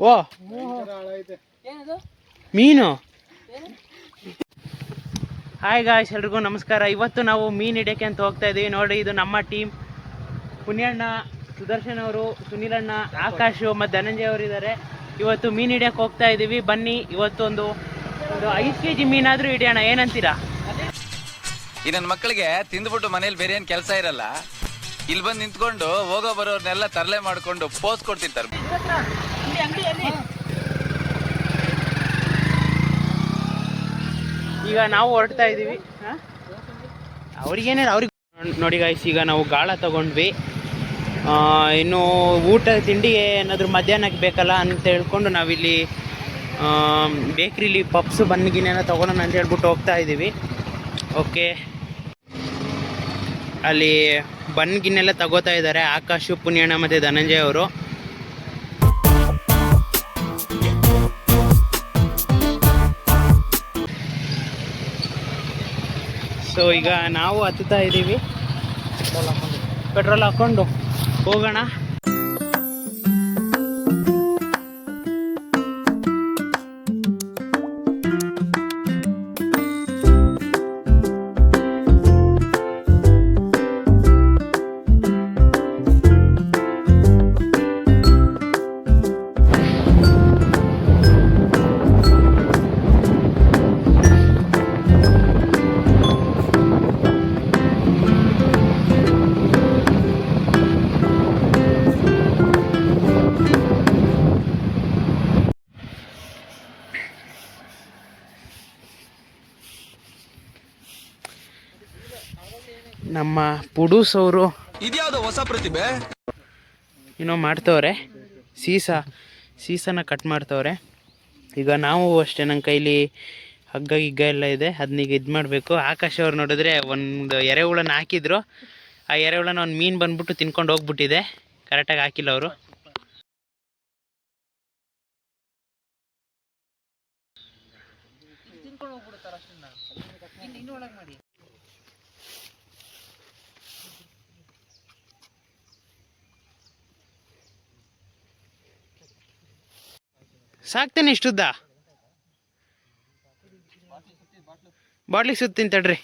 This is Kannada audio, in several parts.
ಓ. ಮೀನು? ಹಾಯ್ ಗಾಯ್ಸ್ ಎಲ್ರಿಗೂ ನಮಸ್ಕಾರ. ಇವತ್ತು ನಾವು ಮೀನು ಹಿಡಿಯಕ್ಕೆ ಅಂತ ಹೋಗ್ತಾ ಇದೀವಿ. ನೋಡಿ ಇದು ನಮ್ಮ ಟೀಮ್ ಪುಣ್ಯಣ್ಣ ಸುದರ್ಶನ್ ಅವರು ಸುನಿಲಣ್ಣ ಆಕಾಶ್ ಮತ್ತು ಧನಂಜಯ ಅವರು ಇದ್ದಾರೆ. ಇವತ್ತು ಮೀನು ಹಿಡಿಯಕ್ಕೆ ಹೋಗ್ತಾ ಇದ್ದೀವಿ ಬನ್ನಿ ಇವತ್ತು ಒಂದು ಒಂದು ಐದು ಕೆ ಜಿ ಮೀನಾದರೂ ಹಿಡಿಯೋಣ. ಏನಂತೀರಾ? ಈ ನನ್ನ ಮಕ್ಕಳಿಗೆ ತಿಂದ್ಬಿಟ್ಟು ಮನೇಲಿ ಬೇರೆ ಏನು ಕೆಲಸ ಇರಲ್ಲ. ಇಲ್ಲಿ ಬಂದು ನಿಂತ್ಕೊಂಡು ಹೋಗೋ ಬರೋರ್ನೆಲ್ಲ ತರಲೆ ಮಾಡ್ಕೊಂಡು ಪೋಸ್ ಕೊಡ್ತಿರ್ತಾರೆ. ಈಗ ನಾವು ಹೊರಡ್ತಾ ಇದ್ದೀವಿ ಅವ್ರಿಗೇನೇ ಅವ್ರಿಗೆ ನೋಡಿ ಗಾಯ್ಸ್ ಈಗ ನಾವು ಗಾಳ ತಗೊಂಡ್ವಿ. ಇನ್ನು ಊಟ ತಿಂಡಿಗೆ ಏನಾದರೂ ಮಧ್ಯಾಹ್ನಕ್ಕೆ ಬೇಕಲ್ಲ ಅಂತ ಹೇಳ್ಕೊಂಡು ನಾವಿಲ್ಲಿ ಬೇಕ್ರಿಲಿ ಪಪ್ಸು ಬನ್ನಿಗಿನೇನೋ ತೊಗೊಳೋಣ ಅಂತ ಹೇಳ್ಬಿಟ್ಟು ಹೋಗ್ತಾ ಇದ್ದೀವಿ ಓಕೆ ಅಲ್ಲಿ ಬನ್ ಗಿನ್ನೆಲ್ಲ ತಗೋತಾ ಇದ್ದಾರೆ. ಆಕಾಶ್ ಪುಣ್ಯಣ್ಣ ಮತ್ತೆ ಧನಂಜಯ ಅವರು. ಸೊ ಈಗ ನಾವು ಹತ್ತುತ್ತಾ ಇದ್ದೀವಿ. ಪೆಟ್ರೋಲ್ ಹಾಕೊಂಡು. ಹೋಗೋಣ. ನಮ್ಮ ಪುಡೂಸ್ ಅವರು ಇದ್ಯಾವ್ದು ಹೊಸ ಪ್ರತಿಭೆ? ಏನೋ ಮಾಡ್ತವ್ರೆ. ಸೀಸ ಸೀಸನ ಕಟ್ ಮಾಡ್ತವ್ರೆ. ಈಗ ನಾವು ಅಷ್ಟೇ ನನ್ನ ಕೈಲಿ ಹಗ್ಗ ಗಿಗ್ಗ ಎಲ್ಲ ಇದೆ. ಅದನ್ನೀಗ ಇದು ಮಾಡಬೇಕು. ಆಕಾಶ್ ಅವ್ರು ನೋಡಿದ್ರೆ ಒಂದು ಎರೆಹುಳನ ಹಾಕಿದ್ರು. ಆ ಎರೆಹುಳನ ಒಂದು ಮೀನು ಬಂದ್ಬಿಟ್ಟು ತಿನ್ಕೊಂಡು ಹೋಗ್ಬಿಟ್ಟಿದೆ. ಕರೆಕ್ಟಾಗಿ ಹಾಕಿಲ್ಲ ಅವರು. ಸಾಕ್ತೇನೆ ಇಷ್ಟುದ್ದ. ಬಾಟ್ಲಿಗೆ ಸುತ್ತೀನಿ ತಡ್ರಿ.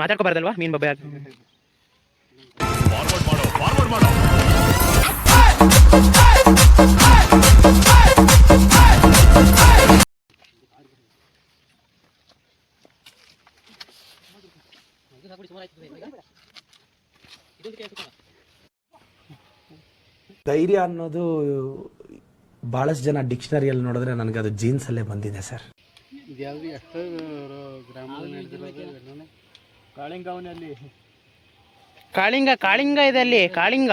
ಮಾತಾಡ್ಕೋಬಾರ್ದಲ್ವಾ? ಮೀನ್ ಬಬ್ಬೆ ಹಾಕಿ ಧೈರ್ಯ ಅನ್ನೋದು ಬಹಳಷ್ಟು ಜನ ಡಿಕ್ಷನರಿಯಲ್ಲಿ ನೋಡಿದ್ರೆ ನನಗೆ ಅದು ಜೀನ್ಸ್ ಅಲ್ಲೇ ಬಂದಿದೆ ಸರ್. ಕಾಳಿಂಗ ಕಾಳಿಂಗ ಇದೆ ಅಲ್ಲಿ ಕಾಳಿಂಗ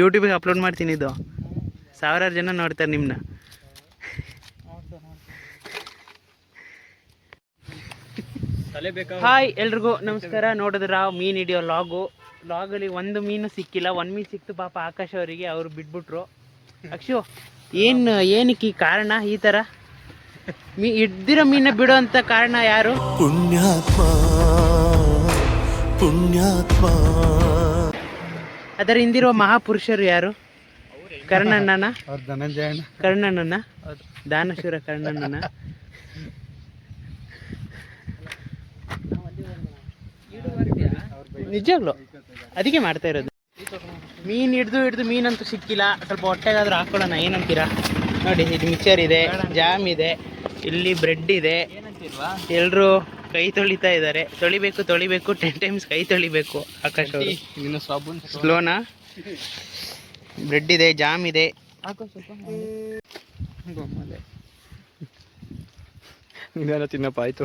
ಯೂಟ್ಯೂಬಿಗೆ ಅಪ್ಲೋಡ್ ಮಾಡ್ತೀನಿ ಇದು. ಸಾವಿರಾರು ಜನ ನೋಡ್ತಾರೆ ನಿಮ್ಮನ್ನ ಹಾಯ್ ಎಲ್ರಿಗೂ ನಮಸ್ಕಾರ. ನೋಡಿದ್ರ ಮೀನು ಹಿಡಿಯೋ ಲಾಗು. ಲಾಗಲ್ಲಿ ಒಂದು ಮೀನು ಸಿಕ್ಕಿಲ್ಲ ಒಂದು ಮೀನು ಸಿಕ್ತು ಪಾಪ ಆಕಾಶ್ ಅವರಿಗೆ, ಅವರು ಬಿಟ್ಬಿಟ್ರು. ಅಕ್ಷು, ಏನು, ಏನಕ್ಕೆ ಈ ಕಾರಣ ಈ ಥರ ಮೀ, ಹಿಡ್ದಿರೋ ಮೀನ ಬಿಡೋ ಅಂತ ಕಾರಣ ಯಾರು? ಪುಣ್ಯಾತ್ಮ ಪುಣ್ಯಾತ್ಮ. ಅದರ ಹಿಂದಿರುವ ಮಹಾಪುರುಷರು ಯಾರು? ಕರ್ಣಣ್ಣನ? ಕರ್ಣಣ್ಣನ? ದಾನಶೂರ ಕರ್ಣಣ್ಣನ? ನಿಜವಾಗ್ಲು ಅದಕ್ಕೆ ಮಾಡ್ತಾ ಇರೋದು. ಮೀನ್ ಹಿಡ್ದು ಹಿಡ್ದು ಮೀನಂತೂ ಸಿಕ್ಕಿಲ್ಲ. ಸ್ವಲ್ಪ ಹೊಟ್ಟೆಗಾದ್ರೂ ಹಾಕೊಳ್ಳೋಣ. ಏನಂತೀರಾ? ನೋಡಿ ಇದು ಮಿಕ್ಸರ್ ಇದೆ ಜಾಮ್ ಇದೆ ಇಲ್ಲಿ ಬ್ರೆಡ್ ಇದೆ. ಎಲ್ಲರೂ ಕೈ ತೊಳಿತಾ ಇದ್ದಾರೆ. ತೊಳಿಬೇಕು ತೊಳಿಬೇಕು ಟೆನ್ ಟೈಮ್ಸ್ ಕೈ ತೊಳಿಬೇಕು. ಆಕಾಶ್ ಅವರು. ಸ್ಲೋನಾ ಬ್ರೆಡ್ ಇದೆ ಜಾಮ್ ಇದೆ. ನಿಧಾನ ತಿನ್ನಪ್ಪ ಆಯ್ತು.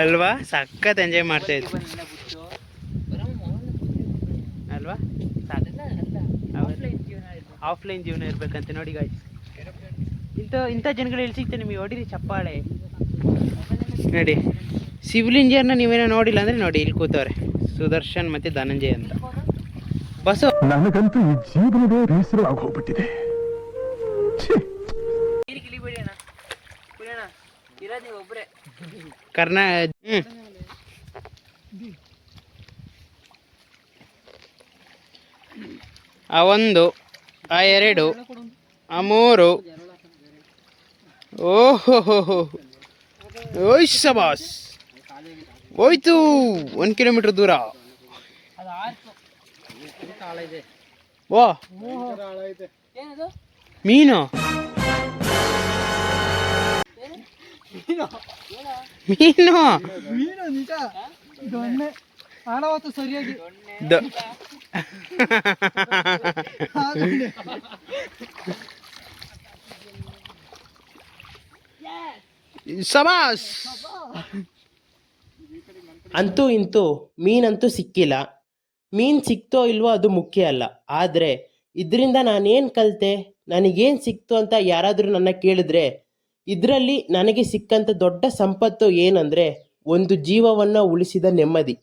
ಅಲ್ವಾ? ಸಖತ್ ಎಂಜಾಯ್ ಮಾಡ್ತಾ ಇದ್ವಿ. ಅಲ್ವಾ? ಆಫ್ಲೈನ್ ಜೀವನ ಇರ್ಬೇಕಂತ. ನೋಡಿ ಗಾಯ್ ಇಂಥ ಇಂಥ ಜನಗಳು ಎಲ್ಲಿ ಸಿಗ್ತೇನೆ ನಿಮಗೆ? ಹೊಡಿರಿ ಚಪ್ಪಾಳೆ. ನೋಡಿ. ಸಿವಿಲ್ ಇಂಜಿನಿಯರ್ನ ನೀವೇನೋ ನೋಡಿಲ್ಲ ಅಂದರೆ ನೋಡಿ ಇಲ್ಲಿ ಕೂತವ್ರೆ. ಸುದರ್ಶನ್ ಮತ್ತೆ ಧನಂಜಯ್ ಅಂತ. ಬಸ್ಸು ನನಗಂತೂ ಈ ಜೀವನವೇ ಬೇಸರ ಹೋಗ್ಬಿಟ್ಟಿದೆ. ಕರ್ನಾ ಆ ಒಂದು ಆ ಎರಡು ಆ ಮೂರು. ಓಹೋ ಓಯ್ ಸಬಾಸ್ ಹೋಯ್ತು. ಒಂದು ಕಿಲೋಮೀಟರ್ ದೂರ. ಓ ಮೀನು? ಮೀನು? ಸರಿಯಾಗಿ ಸಬಾಸ್. ಅಂತೂ ಇಂತೂ ಮೀನಂತೂ ಸಿಕ್ಕಿಲ್ಲ. ಮೀನು ಸಿಕ್ತೋ ಇಲ್ವೋ ಅದು ಮುಖ್ಯ ಅಲ್ಲ. ಆದರೆ ಇದರಿಂದ ನಾನೇನು ಕಲಿತೆ? ನನಗೇನು ಸಿಕ್ತು ಅಂತ ಯಾರಾದರೂ ನನ್ನ ಕೇಳಿದ್ರೆ, ಇದರಲ್ಲಿ ನನಗೆ ಸಿಕ್ಕಂಥ ದೊಡ್ಡ ಸಂಪತ್ತು ಏನಂದರೆ ಒಂದು ಜೀವವನ್ನು ಉಳಿಸಿದ ನೆಮ್ಮದಿ.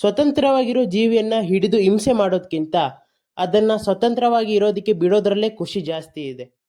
ಸ್ವತಂತ್ರವಾಗಿರೋ ಜೀವಿಯನ್ನು ಹಿಡಿದು ಹಿಂಸೆ ಮಾಡೋದಕ್ಕಿಂತ ಅದನ್ನು ಸ್ವತಂತ್ರವಾಗಿ ಇರೋದಕ್ಕೆ ಬಿಡೋದ್ರಲ್ಲೇ ಖುಷಿ ಜಾಸ್ತಿ ಇದೆ.